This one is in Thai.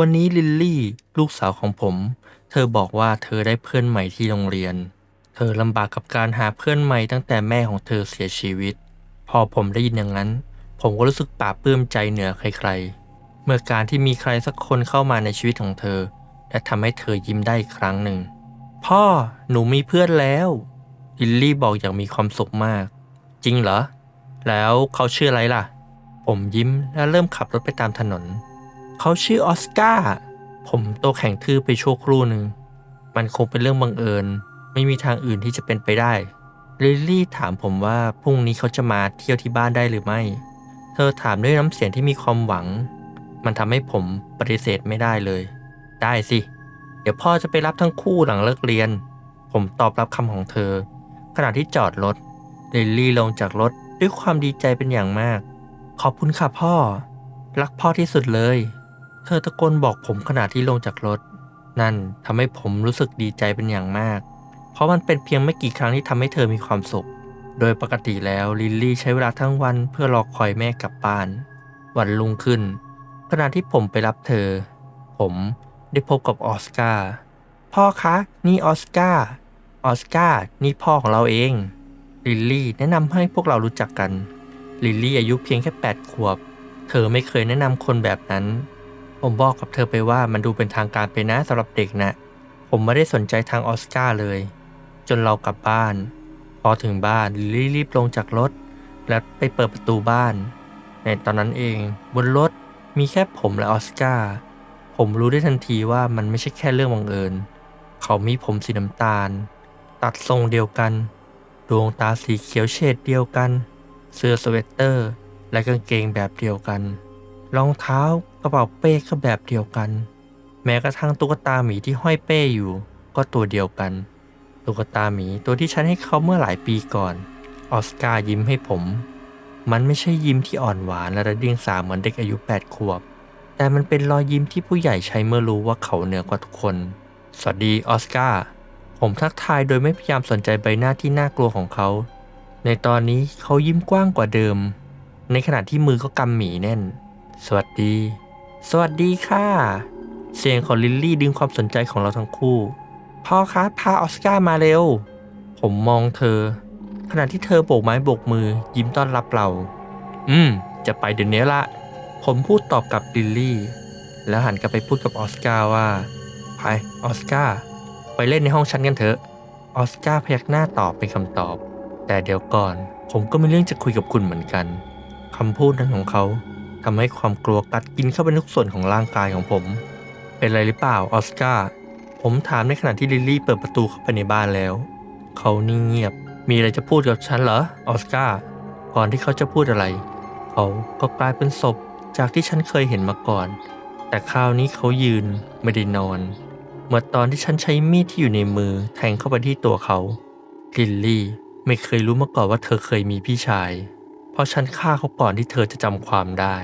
วันนี้ลิลลี่ ลูกสาวของผม เธอบอกว่าเธอได้เพื่อนใหม่ที่โรงเรียน เธอลำบากกับการหาเพื่อนใหม่ตั้งแต่แม่ของเธอเสียชีวิต พอผมได้ยินอย่างนั้น ผมก็รู้สึกปลาบปลื้มใจเหนือใครๆ เมื่อการที่มีใครสักคนเข้ามาในชีวิตของเธอ และทำให้เธอยิ้มได้อีกครั้งหนึ่ง พ่อหนูมีเพื่อนแล้วลิลลี่บอกอย่างมีความสุขมาก จริงเหรอ แล้วเขาชื่ออะไรล่ะ ผมยิ้มและเริ่มขับรถไปตามถนน เขาชื่อออสการ์ ผมโตแข็งทื่อไปชั่วครู่หนึ่ง มันคงเป็นเรื่องบังเอิญ ไม่มีทางอื่นที่จะเป็นไปได้ลิลลี่ถามผมว่าพรุ่งนี้เขาจะมาเที่ยวที่บ้านได้หรือไม่ เธอถามด้วยน้ำเสียงที่มีความหวัง มันทำให้ผมปฏิเสธไม่ได้เลย ได้สิ เดี๋ยวพ่อจะไปรับทั้งคู่หลังเลิกเรียน ผมตอบรับคำของเธอ ขณะที่จอดรถลิลลี่ลงจากรถด้วยความดีใจเป็นอย่างมาก ขอบคุณค่ะพ่อ รักพ่อที่สุดเลย เธอตะโกนบอกผมขณะที่ลงจากรถ นั่นทำให้ผมรู้สึกดีใจเป็นอย่างมาก เพราะมันเป็นเพียงไม่กี่ครั้งที่ทำให้เธอมีความสุข โดยปกติแล้วลิลลี่ใช้เวลาทั้งวันเพื่อรอคอยแม่กลับบ้าน วันรุ่งขึ้น ขณะที่ผมไปรับเธอ ผมได้พบกับออสการ์พ่อคะนี่ออสการ์ออสการ์นี่พ่อของเราเองลิลลี่แนะนำให้พวกเรารู้จักกันลิลลี่อายุเพียงแค่ 8 ขวบ เธอไม่เคยแนะนำคนแบบนั้น ผมบอกกับเธอไปว่ามันดูเป็นทางการไปนะสำหรับเด็กนะผมไม่ได้สนใจทางออสการ์เลย จนเรากลับบ้าน พอถึงบ้านลิลี่รีบลงจากรถ และไปเปิดประตูบ้าน ในตอนนั้นเองบนรถมีแค่ผมและออสการ์ผมรู้ได้ทันทีว่ามันไม่ใช่แค่เรื่องบังเอิญ เขามีผมสีน้ำตาล ตัดทรงเดียวกัน ดวงตาสีเขียวเฉดเดียวกัน เสื้อสเวตเตอร์ และกางเกงแบบเดียวกัน รองเท้ากระเป๋าเป้ก็แบบเดียวกัน แม้กระทั่งตุ๊กตาหมีที่ห้อยเป้อยู่ ก็ตัวเดียวกัน ตุ๊กตาหมีตัวที่ฉันให้เขาเมื่อหลายปีก่อน ออสการ์ยิ้มให้ผม มันไม่ใช่ยิ้มที่อ่อนหวานและระดิ่งสาเหมือนเด็กอายุ 8 ขวบ แต่มันเป็นรอยยิ้มที่ผู้ใหญ่ใช้เมื่อรู้ว่าเขาเหนือกว่าทุกคน สวัสดีออสการ์ ผมทักทายโดยไม่พยายามสนใจใบหน้าที่น่ากลัวของเขา ในตอนนี้เขายิ้มกว้างกว่าเดิม ในขณะที่มือก็กำหมีแน่น สวัสดี สวัสดีค่ะ เสียงของลิลลี่ดึงความสนใจของเราทั้งคู่ พ่อคะพาออสการ์มาเร็ว ผมมองเธอ ขณะที่เธอโบกไม้โบกมือยิ้มต้อนรับเรา อืม จะไปเดี๋ยวนี้ละ ผมพูดตอบกับลิลลี่ แล้วหันกลับไปพูดกับออสการ์ว่า ไป ออสการ์ ไปเล่นในห้องฉันกันเถอะ ออสการ์พยักหน้าตอบเป็นคำตอบ แต่เดี๋ยวก่อน ผมก็มีเรื่องจะคุยกับคุณเหมือนกันคำพูดนั้นของเขา ทำให้ความกลัวกัดกินเข้าไปทุกส่วนของร่างกายของผม เป็นไรหรือเปล่าออสการ์ผมถามในขณะที่ลิลลี่เปิดประตูเข้าไปในบ้านแล้ว เขานิ่งเงียบ มีอะไรจะพูดกับฉันเหรอออสการ์ก่อนที่เขาจะพูดอะไร เขาก็กลายเป็นศพจากที่ฉันเคยเห็นมาก่อน แต่คราวนี้เขายืนไม่ได้นอนเมื่อตอนที่ฉันใช้มีดที่อยู่ในมือแทงเข้าไปที่ตัวเขาลิลลี่ไม่เคยรู้มาก่อนว่าเธอเคยมีพี่ชาย เพราะฉันฆ่าเขาก่อนที่เธอจะจำความได้